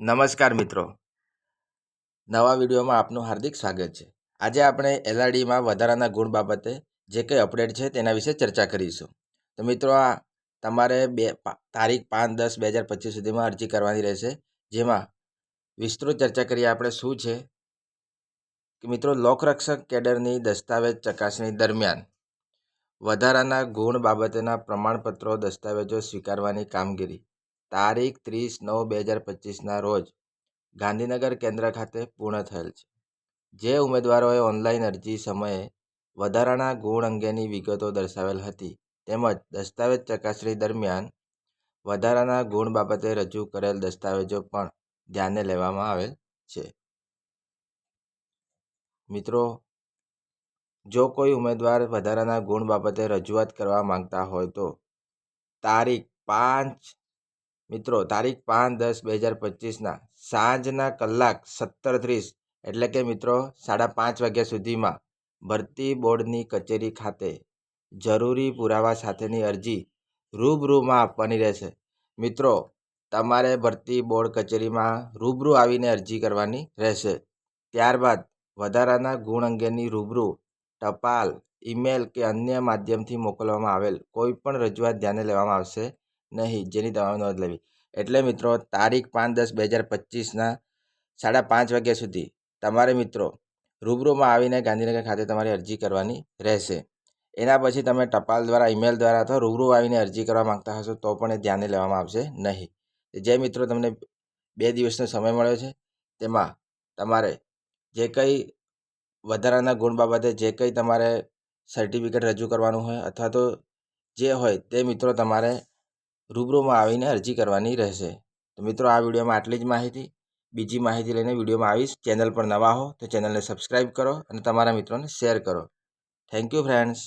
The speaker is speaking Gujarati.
નમસ્કાર મિત્રો. નવા વિડીયોમાં આપનું હાર્દિક સ્વાગત છે. આજે આપણે એલઆરડીમાં વધારાના ગુણ બાબતે જે કંઈ અપડેટ છે તેના વિશે ચર્ચા કરીશું. તો મિત્રો, આ તમારે બે તારીખ પાંચ દસ બે હજાર પચીસ સુધીમાં અરજી કરવાની રહેશે. જેમાં વિસ્તૃત ચર્ચા કરીએ આપણે શું છે. કે મિત્રો, લોકરક્ષક કેડરની દસ્તાવેજ ચકાસણી દરમિયાન વધારાના ગુણ બાબતેના પ્રમાણપત્રો, દસ્તાવેજો સ્વીકારવાની કામગીરી. તારીખ ત્રીસ નવ બે હજાર પચીસના રોજ ગાંધીનગર કેન્દ્ર ખાતે પૂર્ણ થયેલ છે. જે ઉમેદવારોએ ઓનલાઈન અરજી સમયે વધારાના ગુણ અંગેની વિગતો દર્શાવેલ હતી તેમજ દસ્તાવેજ ચકાસણી દરમિયાન વધારાના ગુણ બાબતે રજૂ કરેલ દસ્તાવેજો પણ ધ્યાને લેવામાં આવેલ છે. મિત્રો, જો કોઈ ઉમેદવાર વધારાના ગુણ બાબતે રજૂઆત કરવા માંગતા હોય તો તારીખ પાંચ મિત્રો, તારીખ પાંચ દસ બે હજાર પચીસના, સાંજના કલાક સત્તર ત્રીસ, એટલે કે મિત્રો સાડા પાંચ વાગ્યા સુધીમાં ભરતી બોર્ડની કચેરી ખાતે જરૂરી પુરાવા સાથેની અરજી રૂબરૂમાં આપવાની રહેશે. મિત્રો, તમારે ભરતી બોર્ડ કચેરીમાં રૂબરૂ આવીને અરજી કરવાની રહેશે. ત્યારબાદ વધારાના ગુણ અંગેની રૂબરૂ ટપાલ, ઈમેલ કે અન્ય માધ્યમથી મોકલવામાં આવેલ કોઈ પણ રજૂઆત ધ્યાને લેવામાં આવશે. નહીં, જેની તમારે નોંધ લેવી. એટલે મિત્રો, તારીખ પાંચ દસ બે હજાર પચીસના સાડા પાંચ વાગ્યા સુધી તમારે મિત્રો રૂબરૂમાં આવીને ગાંધીનગર ખાતે તમારી અરજી કરવાની રહેશે. એના પછી તમે ટપાલ દ્વારા, ઈમેલ દ્વારા અથવા રૂબરૂ આવીને અરજી કરવા માંગતા હશો તો પણ એ ધ્યાને લેવામાં આવશે નહીં. જે મિત્રો તમને બે દિવસનો સમય મળ્યો છે, તેમાં તમારે જે કંઈ વધારાના ગુણ બાબતે જે કંઈ તમારે સર્ટિફિકેટ રજૂ કરવાનું હોય અથવા તો જે હોય તે મિત્રો તમારે રૂબરૂમાં આવીને અરજી કરવાની રહેશે. તો મિત્રો, આ વિડીયોમાં આટલી જ માહિતી. બીજી માહિતી લઈને વિડીયોમાં આવીશ. ચેનલ પર નવા હો તો ચેનલને સબસ્ક્રાઈબ કરો અને તમારા મિત્રોને શેર કરો. Thank you, friends.